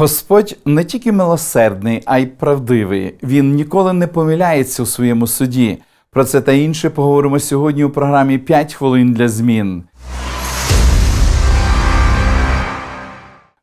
Господь не тільки милосердний, а й правдивий. Він ніколи не помиляється у своєму суді. Про це та інше поговоримо сьогодні у програмі «5 хвилин для змін.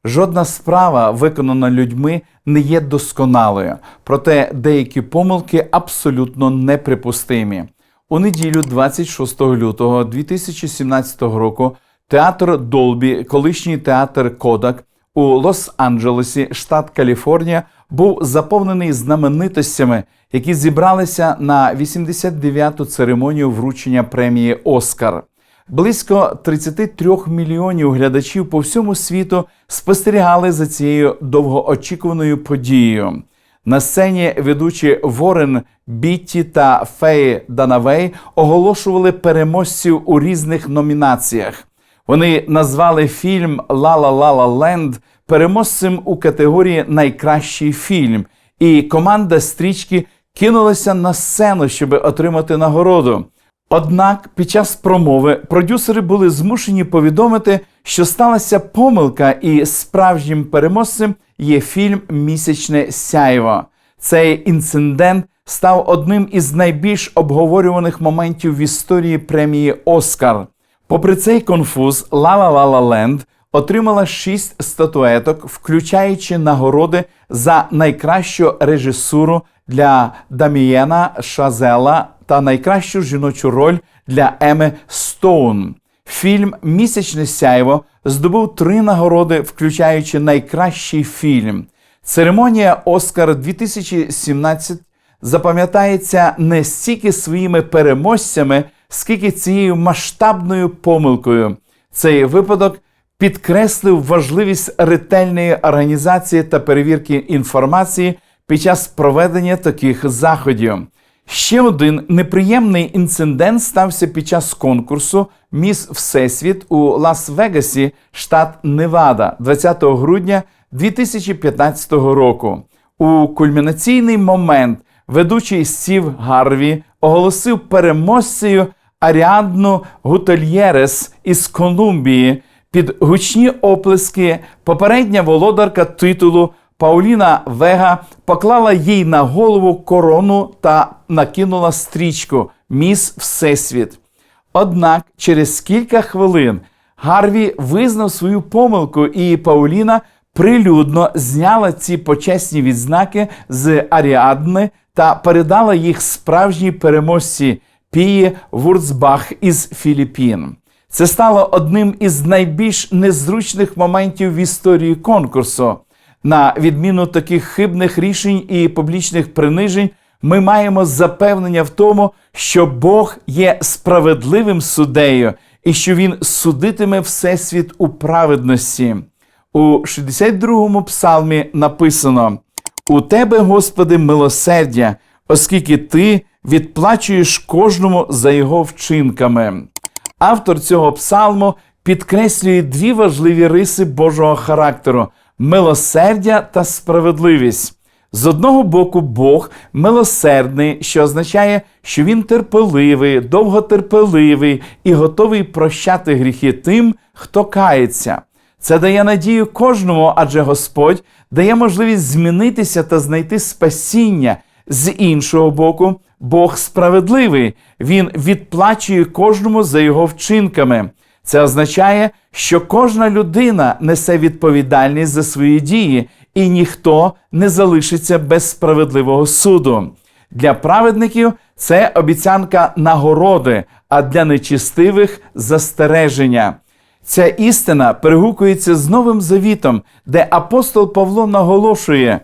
Жодна справа, виконана людьми, не є досконалою, проте деякі помилки абсолютно неприпустимі. У неділю, 26 лютого 2017 року, театр Долбі, колишній театр Кодак у Лос-Анджелесі, штат Каліфорнія, був заповнений знаменитостями, які зібралися на 89-ту церемонію вручення премії Оскар. Близько 33 мільйонів глядачів по всьому світу спостерігали за цією довгоочікуваною подією. На сцені ведучі Ворен Бітті та Феї Данавей оголошували переможців у різних номінаціях. Вони назвали фільм «Ла Ла Ла Ла Ленд переможцем у категорії Найкращий фільм, і команда стрічки кинулася на сцену, щоб отримати нагороду. Однак під час промови продюсери були змушені повідомити, що сталася помилка, і справжнім переможцем є фільм Місячне сяйво. Цей інцидент став одним із найбільш обговорюваних моментів в історії премії Оскар. Попри цей конфуз, «Ла Ла Ла Ленд отримала шість статуеток, включаючи нагороди за найкращу режисуру для Дамієна Шазела та найкращу жіночу роль для Еми Стоун. Фільм Місячне сяйво здобув три нагороди, включаючи найкращий фільм. Церемонія Оскар 2017 запам'ятається не стільки своїми переможцями, скільки цією масштабною помилкою. Цей випадок підкреслив важливість ретельної організації та перевірки інформації під час проведення таких заходів. Ще один неприємний інцидент стався під час конкурсу Міс Всесвіт у Лас-Вегасі, штат Невада, 20 грудня 2015 року. У кульмінаційний момент ведучий Стів Гарві оголосив переможцею Аріадну Гутельєрес із Колумбії. Під гучні оплески попередня володарка титулу Пауліна Вега поклала їй на голову корону та накинула стрічку Міс Всесвіт. Однак через кілька хвилин Гарві визнав свою помилку, і Пауліна прилюдно зняла ці почесні відзнаки з Аріадни та передала їх справжній переможці Пії Вурцбах із Філіппін. Це стало одним із найбільш незручних моментів в історії конкурсу. На відміну таких хибних рішень і публічних принижень, ми маємо запевнення в тому, що Бог є справедливим суддею і що Він судитиме Всесвіт у праведності. У 62-му псалмі написано: У тебе, Господи, милосердя, оскільки ти відплачуєш кожному за його вчинками. Автор цього псалму підкреслює дві важливі риси Божого характеру милосердя та справедливість. З одного боку, Бог милосердний, що означає, що він терпеливий, довготерпеливий і готовий прощати гріхи тим, хто кається. Це дає надію кожному, адже Господь дає можливість змінитися та знайти спасіння. З іншого боку, Бог справедливий, Він відплачує кожному за його вчинками. Це означає, що кожна людина несе відповідальність за свої дії, і ніхто не залишиться без справедливого суду. Для праведників це обіцянка нагороди, а для нечистивих застереження. Ця істина перегукується з Новим Завітом, де апостол Павло наголошує,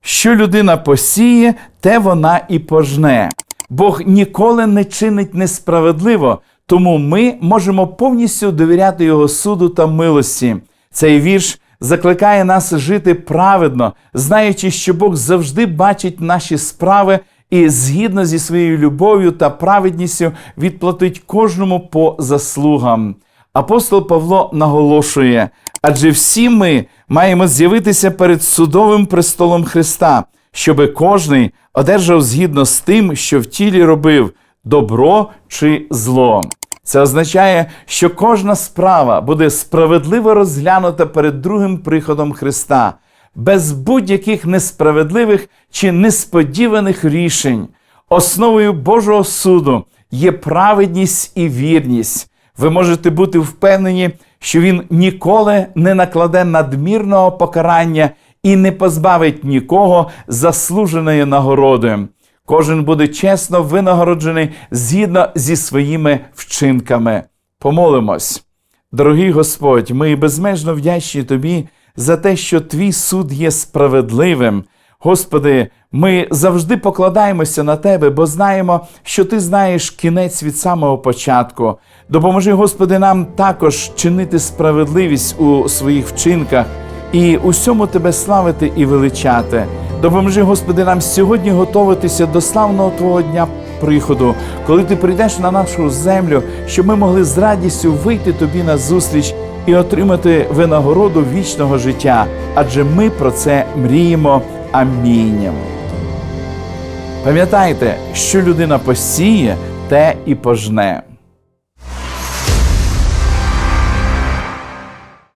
що людина посіє, те вона і пожне. Бог ніколи не чинить несправедливо, тому ми можемо повністю довіряти Його суду та милості. Цей вірш закликає нас жити праведно, знаючи, що Бог завжди бачить наші справи і згідно зі своєю любов'ю та праведністю відплатить кожному по заслугам. Апостол Павло наголошує, адже всі ми маємо з'явитися перед судовим престолом Христа, щоби кожний одержав згідно з тим, що в тілі робив добро чи зло. Це означає, що кожна справа буде справедливо розглянута перед другим приходом Христа. без будь-яких несправедливих чи несподіваних рішень. Основою Божого суду є праведність і вірність. Ви можете бути впевнені, що він ніколи не накладе надмірного покарання і не позбавить нікого заслуженої нагороди. Кожен буде чесно винагороджений згідно зі своїми вчинками. Помолимось. Дорогий Господь, ми безмежно вдячні Тобі за те, що Твій суд є справедливим. Господи, ми завжди покладаємося на Тебе, бо знаємо, що Ти знаєш кінець від самого початку. Допоможи, Господи, нам також чинити справедливість у своїх вчинках і усьому Тебе славити і величати. Допоможи, Господи, нам сьогодні готуватися до славного Твого дня приходу, коли Ти прийдеш на нашу землю, щоб ми могли з радістю вийти Тобі на зустріч і отримати винагороду вічного життя. Адже ми про це мріємо. Амінь. Пам'ятайте, що людина посіє, те і пожне.